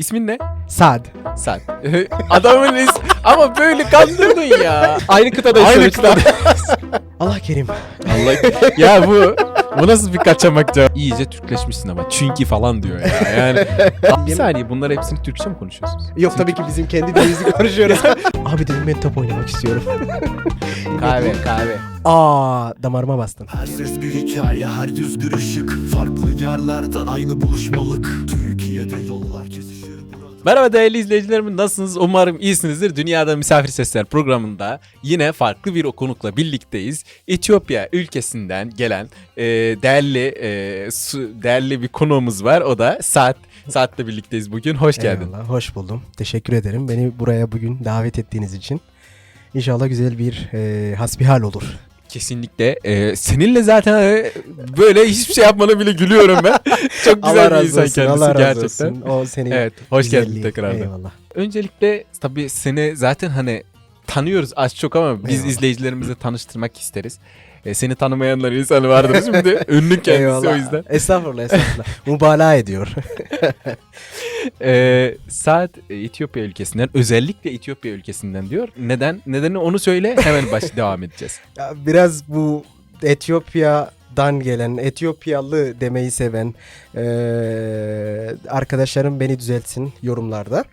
İsmin ne? Sad. Sen. Adamın is ama böyle kandırdın ya. Aynı kıtada Aynı yaşamışlar. Allah kerim. Allah ya bu bu nasıl bir kaçamak cevap? İyice Türkleşmişsin ama çünkü falan diyor ya. Yani bir saniye bunlar hepsini Türkçe mi konuşuyorsunuz? Yok tabii ki bizim kendi dilimizi konuşuyoruz. Abi dedim ben top oynamak istiyorum. Kahve kahve. Aa damarıma bastın. Her ses bir hikaye, her düz bir ışık Farklı yerlerden aynı buluşmalık Türkiye'de yollar kesişir burada Merhaba değerli izleyicilerim nasılsınız? Umarım iyisinizdir. Dünyada Misafir Sesler programında yine farklı bir konukla birlikteyiz. Etiyopya ülkesinden gelen e, değerli e, su- değerli bir konuğumuz var. O da Saat. Saat'le birlikteyiz bugün. Hoş geldin. Eyvallah, hoş buldum. Teşekkür ederim beni buraya bugün davet ettiğiniz için. İnşallah güzel bir e, hasbihal olur. Kesinlikle. e, seninle zaten e, böyle hiçbir şey yapmana bile gülüyorum ben. Çok güzel bir insan kendisi Allah gerçekten. olsun. O senin Evet, hoş geldin tekrardan. Eyvallah. Öncelikle tabii seni zaten hani tanıyoruz az çok ama biz Eyvallah. izleyicilerimize tanıştırmak isteriz. E, seni tanımayanlar insan vardır şimdi. Ünlü kendisi Eyvallah. o yüzden. Estağfurullah estağfurullah. Mübalağa ediyor. E, Saat e, Etiyopya ülkesinden özellikle Etiyopya ülkesinden diyor. Neden? Nedeni onu söyle hemen baş devam edeceğiz. Ya biraz bu Etiyopya'dan gelen, Etiyopyalı demeyi seven eee, arkadaşlarım beni düzeltsin yorumlarda.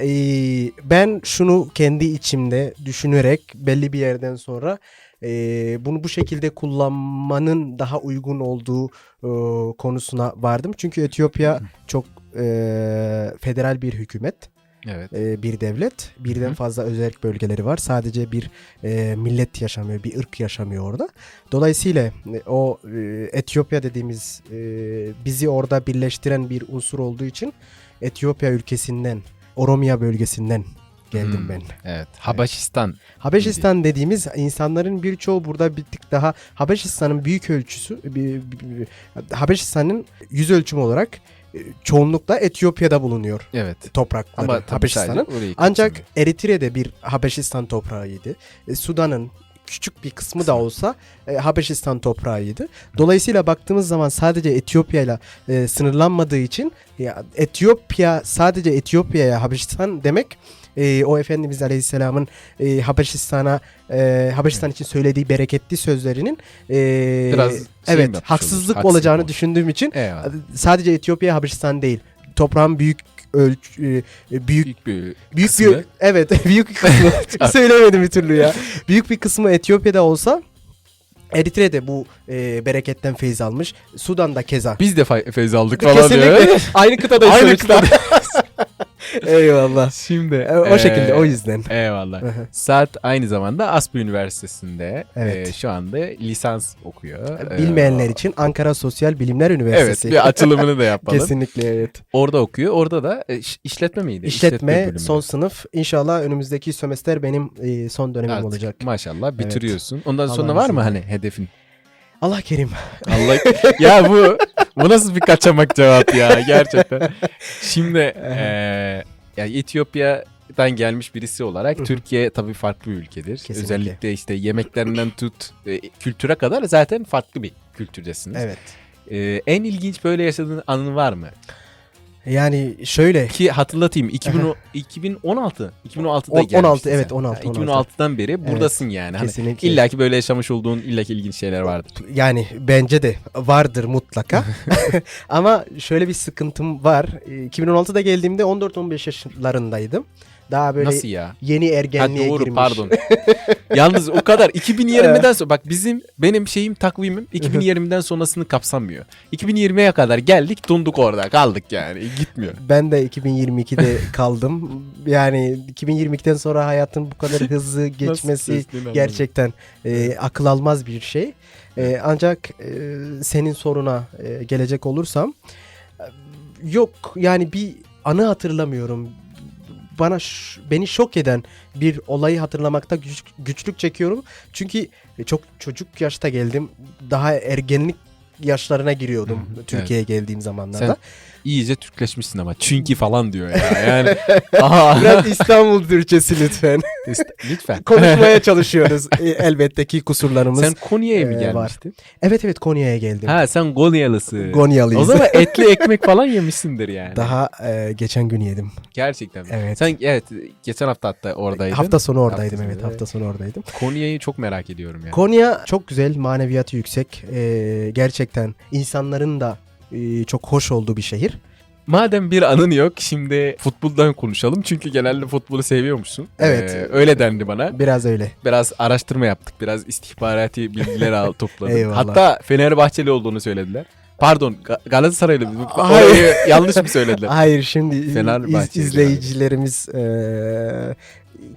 Eee, ben şunu kendi içimde düşünerek belli bir yerden sonra eee, bunu bu şekilde kullanmanın daha uygun olduğu eee, konusuna vardım. Çünkü Etiyopya çok eee, federal bir hükümet Evet. e, bir devlet. Birden Hı. fazla özel bölgeleri var. Sadece bir e, millet yaşamıyor, bir ırk yaşamıyor orada. Dolayısıyla e, o e, Etiyopya dediğimiz e, bizi orada birleştiren bir unsur olduğu için Etiyopya ülkesinden, Oromia bölgesinden geldim Hmm. ben. Evet. Habeşistan. Habeşistan dediğimiz insanların birçoğu burada bir tık daha Habeşistan'ın büyük ölçüsü Habeşistan'ın yüz ölçümü olarak e, çoğunlukla Etiyopya'da bulunuyor Evet. toprakları Ama Habeşistan'ın. Ancak. Eritre'de bir Habeşistan toprağıydı. E, Sudan'ın küçük bir kısmı da olsa e, Habeşistan toprağıydı. Dolayısıyla baktığımız zaman sadece Etiyopya ile sınırlanmadığı için ya Etiyopya sadece Etiyopya'ya Habeşistan demek e, o Efendimiz Aleyhisselam'ın e, Habeşistan'a e, Habeşistan için söylediği bereketli sözlerinin e, Biraz şey evet olur, haksızlık haksızlık olacağını olur. düşündüğüm için Eyvallah. sadece Etiyopya Habeşistan değil. Toprağın büyük ölç e, büyük Büyük bir Büyük kısmı- bir evet büyük bir kısmı söylemedim bir türlü ya. Büyük bir kısmı Etiyopya'da olsa Eritre'de bu e, bereketten feyiz almış. Sudan'da keza. Biz de fe- feyz aldık falan diyor. Kesinlikle aynı kıtada Aynı yaşamışlar. Eyvallah. Şimdi E, o e, şekilde o yüzden. Eyvallah. Saat aynı zamanda Asp Üniversitesi'nde Evet. e, şu anda lisans okuyor. E, Bilmeyenler için Ankara Sosyal Bilimler Evet Üniversitesi. bir açılımını da yapalım. Kesinlikle evet. Orada okuyor. Orada da e, iş- işletme miydi? İşletme bölümü. son sınıf. İnşallah önümüzdeki sömestr benim e, son dönemim Artık olacak. Maşallah bitiriyorsun. Ondan Allah sonra var mı hani hedefin? Allah kerim. Allah ya bu bu nasıl bir kaçamak cevap ya gerçekten. Şimdi e, ya Etiyopya'dan gelmiş birisi olarak. Türkiye tabii farklı bir ülkedir. Kesinlikle. Özellikle işte yemeklerinden tut e, kültüre kadar zaten farklı bir kültürdesiniz. Evet. E, en ilginç böyle yaşadığın anın var mı? Yani şöyle Ki hatırlatayım 2000, 2016 2016'da On- gelmiştin 16, sen. evet, 16, Ha, 2016'dan beri buradasın yani. Hani kesinlikle. İlla ki böyle yaşamış olduğun illa ki ilginç şeyler vardır. Yani bence de vardır mutlaka. Ama şöyle bir sıkıntım var. Ee, 2016'da geldiğimde 14-15 yaşlarındaydım. Daha böyle Nasıl ya? yeni Ha, ergenliğe doğru girmiş. pardon. Yalnız o kadar 2020'den sonra bak bizim benim şeyim takvimim 2020'den sonrasını kapsamıyor. 2020'ye kadar geldik donduk orada kaldık yani gitmiyor. Ben de 2022'de kaldım. Yani 2022'den sonra hayatın bu kadar hızlı geçmesi gerçekten e, akıl almaz bir şey. E, ancak e, senin soruna e, gelecek olursam e, yok yani bir anı hatırlamıyorum. Bana beni şok eden bir olayı hatırlamakta güç- güçlük çekiyorum. Çünkü çok çocuk yaşta geldim. Daha ergenlik yaşlarına giriyordum Türkiye'ye geldiğim zamanlarda. Sen İyice Türkleşmişsin ama. Çünkü falan diyor ya. Yani aha. Biraz İstanbul Türkçesi lütfen. Lütfen. Konuşmaya çalışıyoruz. E, elbette ki kusurlarımız. Sen Konya'ya mı var. gelmiştin? Evet evet Konya'ya geldim. Ha sen Konyalısın. Konyalıyız. O zaman etli ekmek falan yemişsindir yani. Daha e, geçen gün yedim. Gerçekten. mi? Evet. Sen evet geçen hafta hatta oradaydın. Hafta sonu oradaydım Hafta evet. Hafta sonu oradaydım. Konya'yı çok merak ediyorum yani. Konya çok güzel, maneviyatı yüksek. E, gerçekten insanların da e, çok hoş olduğu bir şehir. Madem bir anın yok şimdi futboldan konuşalım. Çünkü genelde futbolu seviyormuşsun. Evet. Ee, öyle dendi bana. Biraz öyle. Biraz araştırma yaptık. Biraz istihbarati bilgiler al topladık. Eyvallah. Hatta Fenerbahçeli olduğunu söylediler. Pardon Ga- Galatasaraylı mı? Hayır. Yanlış mı söylediler? Hayır şimdi iz- izleyicilerimiz e,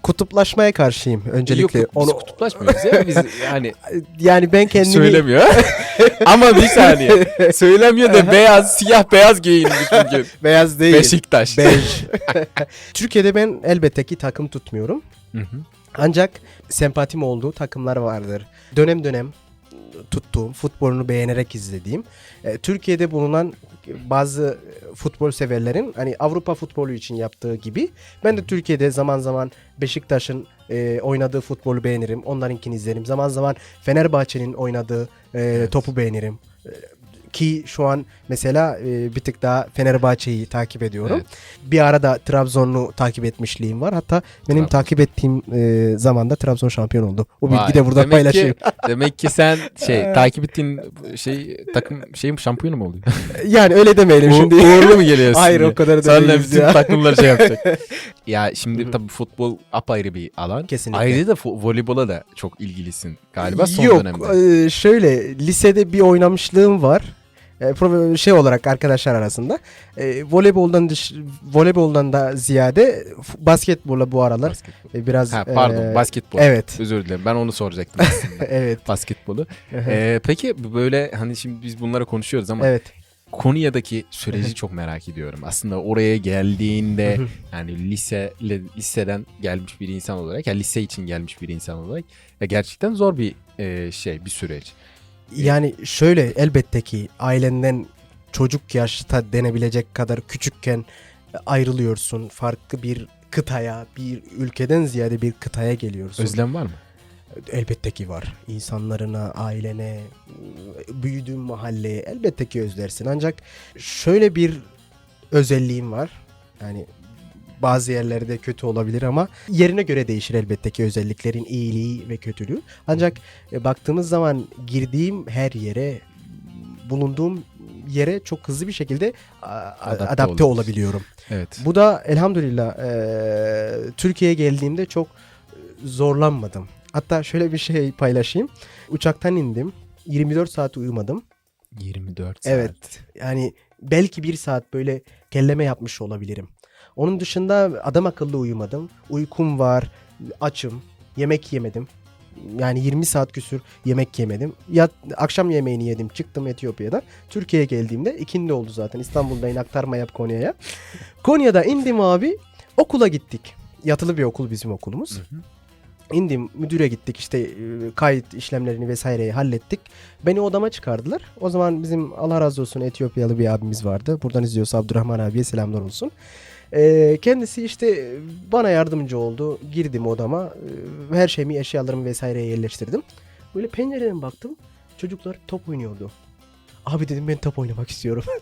kutuplaşmaya karşıyım öncelikle. Yok, biz kutuplaşmıyoruz ya. Biz yani yani ben kendimi söylemiyor. Ama bir saniye. Söylemiyor da beyaz, siyah beyaz giyinmiş bugün. beyaz değil. Beşiktaş. Bej. Türkiye'de ben elbette ki takım tutmuyorum. Hı hı. Ancak sempatim olduğu takımlar vardır. Dönem dönem tuttuğum, futbolunu beğenerek izlediğim. e, Türkiye'de bulunan bazı futbol severlerin hani Avrupa futbolu için yaptığı gibi ben de Türkiye'de zaman zaman Beşiktaş'ın e, oynadığı futbolu beğenirim. Onlarınkini izlerim. Zaman zaman Fenerbahçe'nin oynadığı e, Evet. topu beğenirim. Ki şu an mesela e, bir tık daha Fenerbahçe'yi takip ediyorum. Evet. Bir ara da Trabzon'u takip etmişliğim var. Hatta benim Trabzon. takip ettiğim e, zamanda Trabzon şampiyon oldu. O Vay, bilgiyi de burada demek paylaşayım. Ki, demek ki sen şey takip ettiğin şey takım şeyim şampiyonu mu oluyor? yani öyle demeyelim U- şimdi. Uğurlu mu geliyorsun? Hayır diye? o kadar da değiliz bütün ya. takımlar şey yapacak. ya şimdi tabii futbol apayrı bir alan. Kesinlikle. Ayrıca da voleybola da çok ilgilisin galiba son Yok dönemde. e, şöyle lisede bir oynamışlığım var. E, şey olarak arkadaşlar arasında. E, voleyboldan dış, voleyboldan da ziyade basketbola bu aralar Basketbol. e, biraz Ha, pardon e, basketbol. Evet. Özür dilerim ben onu soracaktım aslında. evet. basketbolu. Ee, peki böyle hani şimdi biz bunları konuşuyoruz ama evet. Konya'daki süreci çok merak ediyorum. Aslında oraya geldiğinde yani lise liseden gelmiş bir insan olarak ya lise için gelmiş bir insan olarak ya gerçekten zor bir e, şey bir süreç. Yani şöyle elbette ki ailenden çocuk yaşta denebilecek kadar küçükken ayrılıyorsun. Farklı bir kıtaya, bir ülkeden ziyade bir kıtaya geliyorsun. Özlem var mı? Elbette ki var. İnsanlarına, ailene, büyüdüğün mahalleye elbette ki özlersin. Ancak şöyle bir özelliğim var. Yani bazı yerlerde kötü olabilir ama yerine göre değişir elbette ki özelliklerin iyiliği ve kötülüğü. Ancak e, baktığımız zaman girdiğim her yere, bulunduğum yere çok hızlı bir şekilde Adapte adapte, olabiliyorum. Evet. Bu da elhamdülillah eee, Türkiye'ye geldiğimde çok zorlanmadım. Hatta şöyle bir şey paylaşayım. Uçaktan indim. 24 saat uyumadım. 24 saat. Evet. Yani belki bir saat böyle kelleme yapmış olabilirim. Onun dışında adam akıllı uyumadım. Uykum var. Açım. Yemek yemedim. Yani 20 saat küsür yemek yemedim. Ya akşam yemeğini yedim. Çıktım Etiyopya'dan. Türkiye'ye geldiğimde ikindi oldu zaten. İstanbul'dayım aktarma yap Konya'ya. Konya'da indim abi. Okula gittik. Yatılı bir okul bizim okulumuz. Hı hı. İndim müdüre gittik işte e, kayıt işlemlerini vesaireyi hallettik. Beni odama çıkardılar. O zaman bizim Allah razı olsun Etiyopyalı bir abimiz vardı. Buradan izliyorsa Abdurrahman abiye selamlar olsun. E, kendisi işte bana yardımcı oldu. Girdim odama. E, her şeyimi eşyalarımı vesaireye yerleştirdim. Böyle pencereden baktım. Çocuklar top oynuyordu. Abi dedim ben top oynamak istiyorum.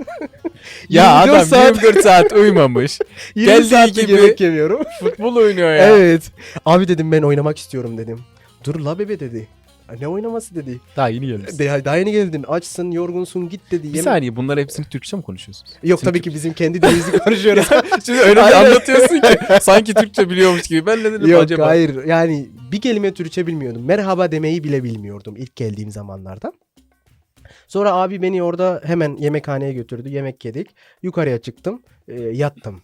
Ya 24 adam saat- 24 saat uyumamış. 20 Geldiği saatlik gibi- yemek yemiyorum. Futbol oynuyor ya. Evet. Abi dedim ben oynamak istiyorum dedim. Dur la bebe dedi. "Ha, Ne oynaması dedi. Daha yeni gelmişsin. De, daha yeni geldin. Açsın, yorgunsun git dedi. Bir Yemek- saniye bunlar hepsini Türkçe mi konuşuyorsunuz? Yok Bizim tabii ki bizim kendi dilimizi konuşuyoruz. Şimdi öyle bir Aynen. anlatıyorsun ki sanki Türkçe biliyormuş gibi. Ben ne dedim Yok acaba? hayır yani bir kelime Türkçe bilmiyordum. Merhaba demeyi bile bilmiyordum ilk geldiğim zamanlarda. Sonra abi beni orada hemen yemekhaneye götürdü. Yemek yedik. Yukarıya çıktım. e, yattım.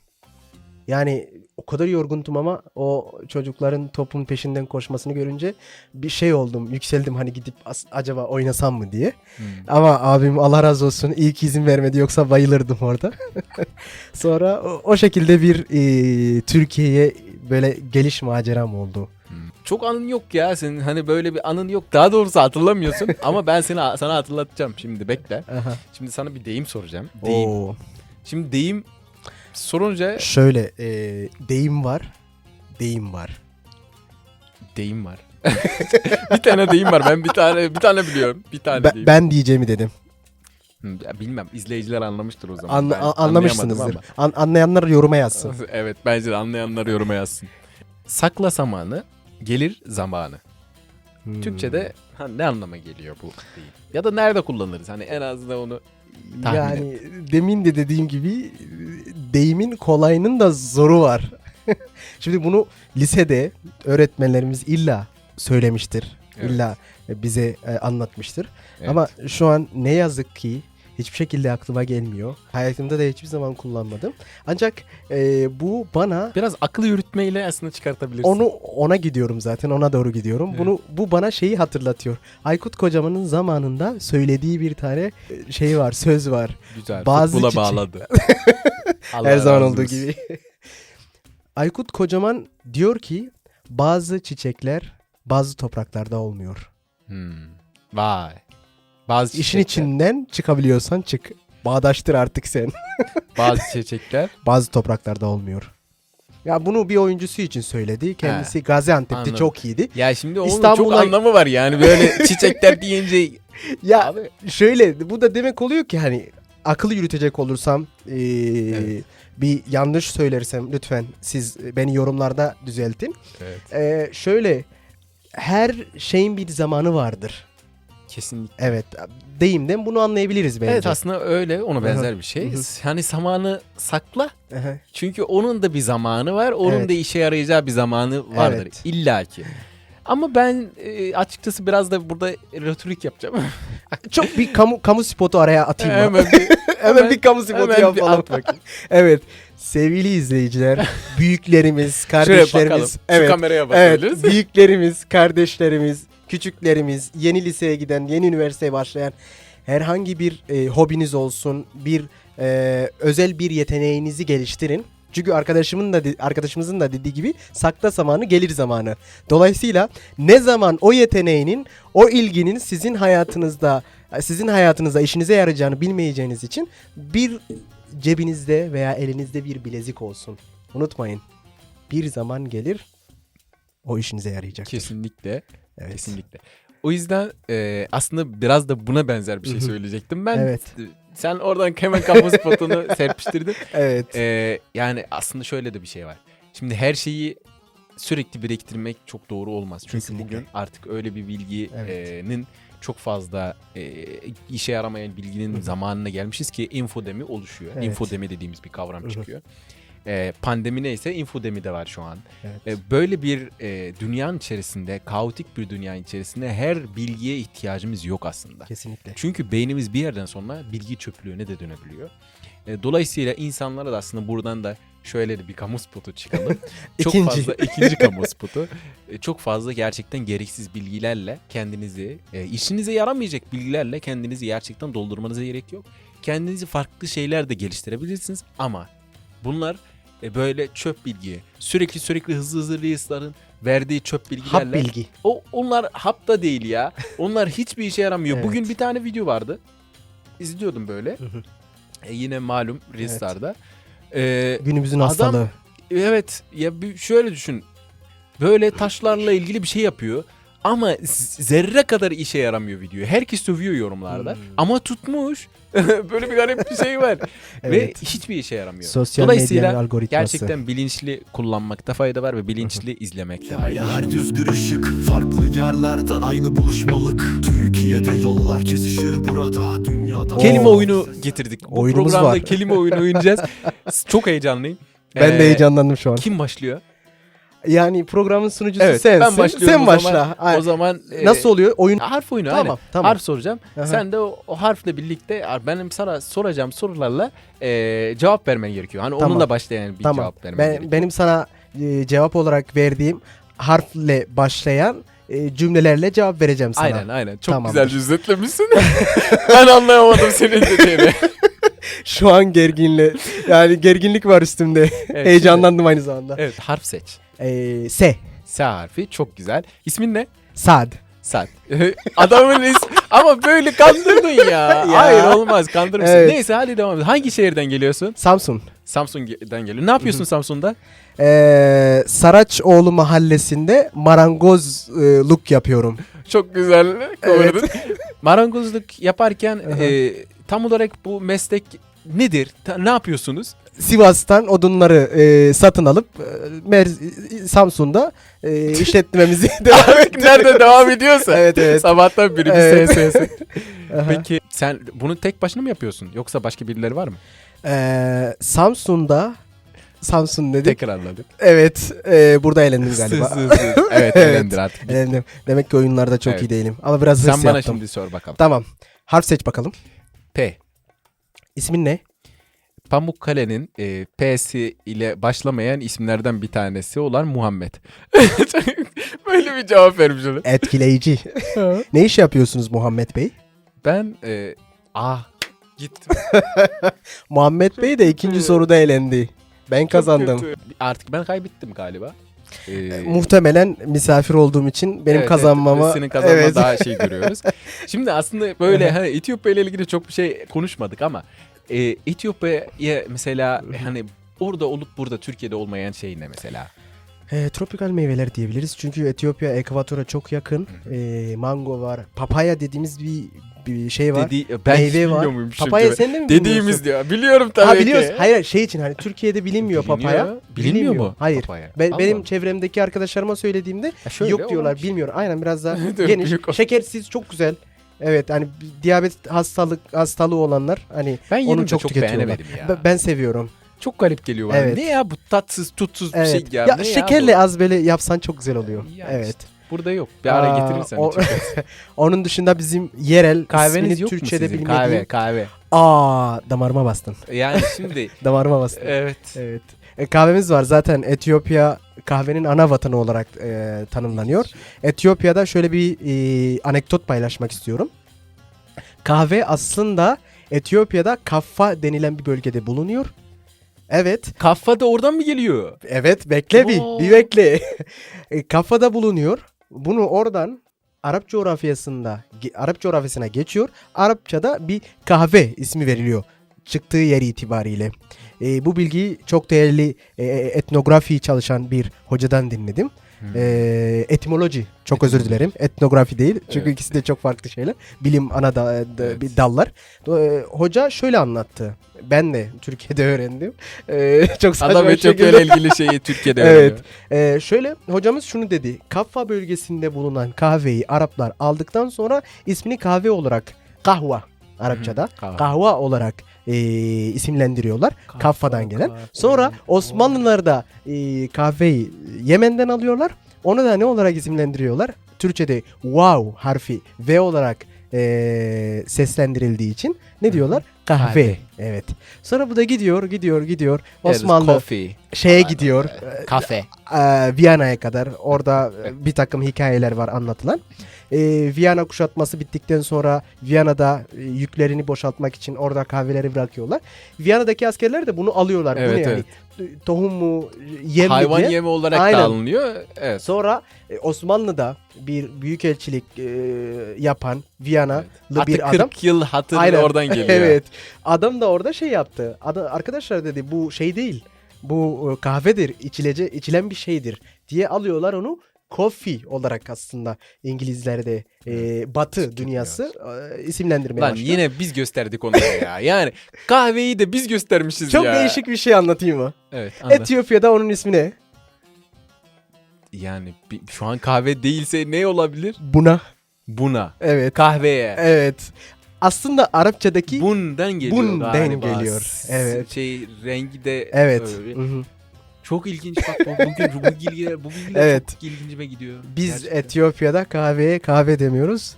Yani o kadar yorgundum ama o çocukların topun peşinden koşmasını görünce bir şey oldum. Yükseldim hani gidip acaba oynasam mı diye. Hmm. Ama abim Allah razı olsun iyi ki izin vermedi yoksa bayılırdım orada. Sonra o, o şekilde bir e, Türkiye'ye böyle geliş maceram oldu. Hmm. Çok anın yok ya senin hani böyle bir anın yok. Daha doğrusu hatırlamıyorsun ama ben seni sana hatırlatacağım şimdi bekle. Aha. Şimdi sana bir deyim soracağım. Deyim. Oo. Şimdi deyim sorunca Şöyle e, deyim var. Deyim var. deyim var. bir tane deyim var. Ben bir tane bir tane biliyorum. Bir tane Ben, deyim. ben diyeceğimi dedim. Hı, ya bilmem. izleyiciler anlamıştır o zaman. Anla- Ben a- anlamışsınızdır. anlayamadım An- anlayanlar yoruma yazsın. ama. evet bence de anlayanlar yoruma yazsın. Sakla zamanı, gelir zamanı. Hmm. Türkçe'de ha, ne anlama geliyor bu deyim? Ya da nerede kullanırız? Hani en azından onu tahmin yani et. demin de dediğim gibi deyimin kolayının da zoru var. Şimdi bunu lisede öğretmenlerimiz illa söylemiştir. Evet. İlla bize e, anlatmıştır. Evet. Ama şu an ne yazık ki hiçbir şekilde aklıma gelmiyor. Hayatımda da hiçbir zaman kullanmadım. Ancak e, bu bana biraz akıl yürütmeyle aslında çıkartabilirsin. onu ona gidiyorum zaten. Ona doğru gidiyorum. Evet. Bunu bu bana şeyi hatırlatıyor. Aykut Kocaman'ın zamanında söylediği bir tane e, şey var, söz var. güzel. bazı Futbola çiçek- bağladı. Allah Her zaman razı olduğu olsun. gibi. Aykut Kocaman diyor ki bazı çiçekler bazı topraklarda olmuyor. Hmm. Vay. Bazı İşin çiçekler- içinden çıkabiliyorsan çık. Bağdaştır artık sen. Bazı çiçekler bazı topraklarda olmuyor. Ya bunu bir oyuncusu için söyledi. Kendisi Gaziantep'te anladım. çok iyiydi. Ya şimdi onun çok İstanbul'a- anlamı var yani böyle çiçekler deyince Ya Abi. şöyle bu da demek oluyor ki hani akıl yürütecek olursam eee, Evet. bir yanlış söylersem lütfen siz beni yorumlarda düzeltin. evet. Eee, şöyle her şeyin bir zamanı vardır. Kesinlikle. Evet deyimden bunu anlayabiliriz bence. Evet aslında öyle ona benzer bir şey. Hani zamanı sakla çünkü onun da bir zamanı var. Onun Evet. da işe yarayacağı bir zamanı vardır Evet. illaki. Ama ben e, açıkçası biraz da burada retorik yapacağım. Çok bir kamu kamu spotu araya atayım hemen bir, Hemen bir kamu spotu hemen bir yapalım. at bakayım. Evet. Sevgili izleyiciler, büyüklerimiz, Şuraya kardeşlerimiz. bakalım. Şu evet. kameraya Evet, büyüklerimiz, kardeşlerimiz, küçüklerimiz, yeni liseye giden, yeni üniversiteye başlayan herhangi bir e, hobiniz olsun, bir e, özel bir yeteneğinizi geliştirin. Çünkü arkadaşımın da arkadaşımızın da dediği gibi sakla zamanı gelir zamanı. Dolayısıyla ne zaman o yeteneğinin, o ilginin sizin hayatınızda sizin hayatınızda işinize yarayacağını bilmeyeceğiniz için bir cebinizde veya elinizde bir bilezik olsun. Unutmayın. Bir zaman gelir o işinize yarayacak. Kesinlikle. Evet. Kesinlikle. O yüzden e, aslında biraz da buna benzer bir şey söyleyecektim. Ben Evet. sen oradan hemen kamu spotunu serpiştirdin. Evet. E, yani aslında şöyle de bir şey var. Şimdi her şeyi sürekli biriktirmek çok doğru olmaz. Çünkü Kesinlikle. bugün artık öyle bir bilginin Evet. Çok fazla e, işe yaramayan bilginin Hı zamanına gelmişiz ki infodemi oluşuyor. Evet. Infodemi dediğimiz bir kavram hı. çıkıyor. E, pandemi neyse infodemi de var şu an. evet. E, Böyle bir e, dünyanın içerisinde, kaotik bir dünyanın içerisinde her bilgiye ihtiyacımız yok aslında. Kesinlikle. Çünkü beynimiz bir yerden sonra bilgi çöplüğüne de dönebiliyor. E, dolayısıyla insanlara da aslında buradan da şöyle bir kamu spotu çıkalım. çok İkinci. fazla ikinci kamu spotu. E, çok fazla gerçekten gereksiz bilgilerle kendinizi, e, işinize yaramayacak bilgilerle kendinizi gerçekten doldurmanıza gerek yok. Kendinizi farklı şeyler de geliştirebilirsiniz ama bunlar e, böyle çöp bilgi, sürekli sürekli hızlı hızlı reels'ların verdiği çöp bilgilerle Hap bilgi. o onlar hap da değil ya. Onlar hiçbir işe yaramıyor. Evet. Bugün bir tane video vardı. İzliyordum böyle. E, yine malum Reels'larda. E, Günümüzün Adam- hastalığı. evet ya bir şöyle düşün. Böyle taşlarla ilgili bir şey yapıyor. Ama zerre kadar işe yaramıyor video. Herkes sövüyor yorumlarda. Hmm. Ama tutmuş. böyle bir garip bir şey var. Ve Evet. hiçbir işe yaramıyor. Sosyal Dolayısıyla. Gerçekten bilinçli kullanmakta fayda var ve bilinçli izlemekte fayda var. her düz bir ışık Farklı yerlerden aynı buluşmalık Türkiye'de yollar kesişir burada Dünyada Kelime oyunu getirdik. Bu Oyunumuz programda var. kelime oyunu oynayacağız. Çok heyecanlıyım. Ben Ee, de heyecanlandım şu an. Kim başlıyor? Yani programın sunucusu Evet, sensin. ben başlıyorum Sen o başla. zaman. O zaman e, Nasıl oluyor? Oyun Harf oyunu Tamam, aynen. tamam. Harf soracağım. Aha. Sen de o, o harfle birlikte benim sana soracağım sorularla e, cevap vermen gerekiyor. Hani Tamam. onunla başlayan bir Tamam. cevap vermen Ben, gerekiyor. benim sana e, cevap olarak verdiğim harfle başlayan e, cümlelerle cevap vereceğim sana. Aynen aynen. Çok Tamamdır. güzel özetlemişsin. ben anlayamadım senin dediğini. Şu an gerginle yani gerginlik var üstümde. Evet, Heyecanlandım aynı zamanda. şimdi- Evet harf seç. E, S. S harfi çok güzel. İsmin ne? Sad. Sat. Adamın is ama böyle kandırdın ya. Ya. Hayır olmaz kandırmışsın. Evet. Neyse hadi devam et. Hangi şehirden geliyorsun? Samsun. Samsun'dan geliyor. Ne yapıyorsun Samsun'da? Ee, Saraçoğlu mahallesinde marangozluk yapıyorum. Çok güzel kıvırdın. Marangozluk yaparken e, tam olarak bu meslek nedir? Ta- ne yapıyorsunuz? Sivas'tan odunları e, satın alıp e, Mer- Samsun'da e, işletmemizi devam ettiriyoruz. Nerede devam ediyorsa. Evet evet. Sabahtan beri bir Evet. Aha. Peki sen bunu tek başına mı yapıyorsun? Yoksa başka birileri var mı? Ee, Samsun'da Samsun dedik. Tekrarladık. Evet. e, burada eğlendim galiba. Evet, eğlendir artık. eğlendim. Demek ki oyunlarda çok Evet. iyi değilim. Ama biraz hırs Sen bana yaptım. şimdi sor bakalım. Tamam. Harf seç bakalım. P. İsmin ne? Pamukkale'nin e, P'si ile başlamayan isimlerden bir tanesi olan Muhammed. Böyle bir cevap vermiş ona. Etkileyici. ne iş yapıyorsunuz Muhammed Bey? Ben e, ah gittim. Muhammed Bey de ikinci soruda elendi. Ben kazandım. Artık ben kaybettim galiba. Ee, Muhtemelen misafir olduğum için benim evet, kazanmama... evet, senin kazanma Evet. daha şey görüyoruz. Şimdi aslında böyle hani Etiyopya ile ilgili çok bir şey konuşmadık ama e, Etiyopya'ya mesela hani orada olup burada Türkiye'de olmayan şey ne mesela? E, tropikal meyveler diyebiliriz. Çünkü Etiyopya ekvatora çok yakın. E, mango var. Papaya dediğimiz bir, bir şey var. Dedi, ben Meyve var. Papaya sen de mi Dediğimiz diyor. Biliyorum tabii Ha ki. biliyoruz. Hayır şey için hani Türkiye'de bilinmiyor Biliniyor. papaya. Bilinmiyor mu? Hayır. Papaya. Ben, Allah benim çevremdeki arkadaşlarıma söylediğimde Ha, şöyle yok diyorlar olmuş. bilmiyorum. Aynen biraz daha geniş. Şekersiz çok güzel. Evet hani diyabet hastalık hastalığı olanlar hani Ben onu çok, çok tüketiyorlar. beğenemedim ya. Ben- Ben seviyorum. Çok garip geliyor bana. Evet. Ne ya bu tatsız tutsuz bir Evet. şey ya. ya, Ne şekerle bu? az böyle yapsan çok güzel oluyor. Ya evet. işte, burada yok. Bir ara Aa, getirirsen. o-. Onun dışında bizim yerel Kahveniz yok mu Türkçe'de sizin? bilmediğim. Kahve, kahve. Aa damarıma bastın. Yani şimdi Damarıma bastın. evet. Evet. E, kahvemiz var zaten Etiyopya kahvenin ana vatanı olarak e, tanımlanıyor. Etiyopya'da şöyle bir e, anekdot paylaşmak istiyorum. Kahve aslında Etiyopya'da Kaffa denilen bir bölgede bulunuyor. Evet. Kaffa da oradan mı geliyor? Evet bekle bir. Oo. Bir bekle. E, Kaffa'da bulunuyor. Bunu oradan Arap coğrafyasında Arap coğrafyasına geçiyor. Arapçada bir kahve ismi veriliyor. Çıktığı yer itibariyle. E, bu bilgiyi çok değerli e, etnografi çalışan bir hocadan dinledim. E, etimoloji. Çok özür Etimoloji. dilerim. Etnografi değil. Çünkü Evet. ikisi de çok farklı şeyler. Bilim ana da, da- Evet. bir dallar. E, hoca şöyle anlattı. Ben de Türkiye'de öğrendim. E, çok saçma Adam şekilde. ilgili şeyi Türkiye'de Evet. öğreniyor. Ee, şöyle hocamız şunu dedi. Kaffa bölgesinde bulunan kahveyi Araplar aldıktan sonra ismini kahve olarak kahva Arapçada kahva olarak e, isimlendiriyorlar. Kahve, Kaffadan gelen. Sonra. Osmanlılar da e, kahveyi Yemen'den alıyorlar. Onu da ne olarak isimlendiriyorlar? Türkçe'de wow harfi V olarak e, seslendirildiği için ne diyorlar? Kahve. Kahve. Evet. Sonra bu da gidiyor, gidiyor, gidiyor. Osmanlı Coffee. şeye Aynen gidiyor. e, Kafe. e, Viyana'ya kadar orada bir takım hikayeler var anlatılan. E, Viyana kuşatması bittikten sonra Viyana'da e, yüklerini boşaltmak için orada kahveleri bırakıyorlar. Viyana'daki askerler de bunu alıyorlar. Evet, bunu yani e, tohum mu yem Hayvan diye. yemi olarak Aynen. da alınıyor. Evet. Sonra e, Osmanlı'da bir büyükelçilik e, yapan Viyanalı Artık bir 40 adam. yıl hatırı Aynen. oradan geliyor. evet. Adam da orada şey yaptı. Ada- arkadaşlar dedi bu şey değil. Bu e, kahvedir, içilece içilen bir şeydir diye alıyorlar onu coffee olarak aslında İngilizlerde e, Batı Çok dünyası e, isimlendirmeye Lan başlıyor. yine biz gösterdik onları ya. Yani kahveyi de biz göstermişiz Çok ya. değişik bir şey anlatayım mı? Evet anladım. Etiyopya'da onun ismi ne? Yani bi- şu an kahve değilse ne olabilir? Buna. Buna. Evet. Kahveye. Evet. Aslında Arapçadaki Bundan geliyor Bundan galiba. geliyor, evet. Şey rengi de Evet. öyle. Hı hı. Çok ilginç bak bu, bugün bu bilgiler, bu bilgiler Evet. çok ilgincime gidiyor. Biz Gerçekten. Etiyopya'da kahveye kahve demiyoruz.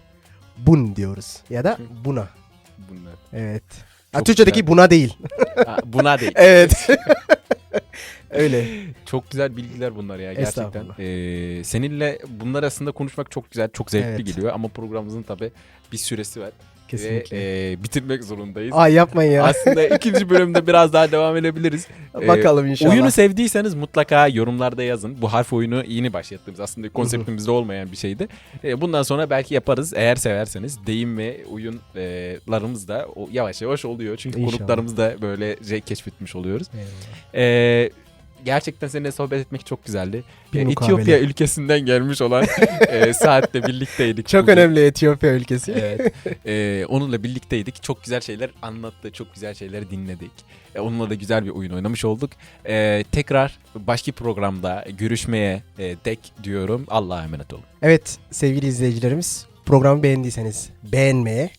Bun diyoruz. Ya da buna. Bunlar. Evet. Çok Türkçedeki güzel. buna değil. Ha, buna değil. Evet. Öyle. Çok güzel bilgiler bunlar ya gerçekten. Ee, seninle bunlar arasında konuşmak çok güzel, çok zevkli Evet. geliyor ama programımızın tabi bir süresi var. Kesinlikle. ve e, bitirmek zorundayız. Ay yapmayın ya. Aslında ikinci bölümde biraz daha devam edebiliriz. Bakalım inşallah. Oyunu sevdiyseniz mutlaka yorumlarda yazın. Bu harf oyunu yeni başlattığımız aslında konseptimizde olmayan bir şeydi. Ee, Bundan sonra belki yaparız eğer severseniz. Deyim ve oyunlarımız da yavaş yavaş oluyor. Çünkü İnşallah. konuklarımız da böyle şey keşfetmiş oluyoruz. Eyvallah. Ee, gerçekten seninle sohbet etmek çok güzeldi. Bir mukabele. Etiyopya ülkesinden gelmiş olan e, saatte birlikteydik. Çok bugün. önemli Etiyopya ülkesi. Evet. Ee, onunla birlikteydik. Çok güzel şeyler anlattı. Çok güzel şeyler dinledik. Ee, onunla da güzel bir oyun oynamış olduk. Ee, tekrar başka programda görüşmeye e, dek diyorum. Allah'a emanet olun. Evet sevgili izleyicilerimiz programı beğendiyseniz beğenmeye,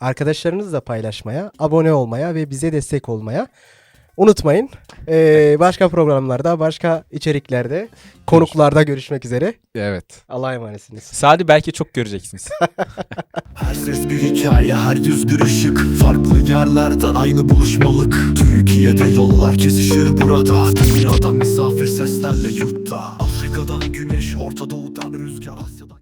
arkadaşlarınızla paylaşmaya, abone olmaya ve bize destek olmaya unutmayın. Ee, başka programlarda, başka içeriklerde, konuklarda görüşmek üzere. Evet. Allah'a emanetsiniz. Sadi belki çok göreceksiniz. Her ses bir hikaye her düz bir ışık Farklı yerlerden aynı buluşmalık Türkiye'de yollar kesişir burada Dünyada misafir seslerle yurtta Afrika'dan güneş Orta Doğu'dan rüzgar Asya'dan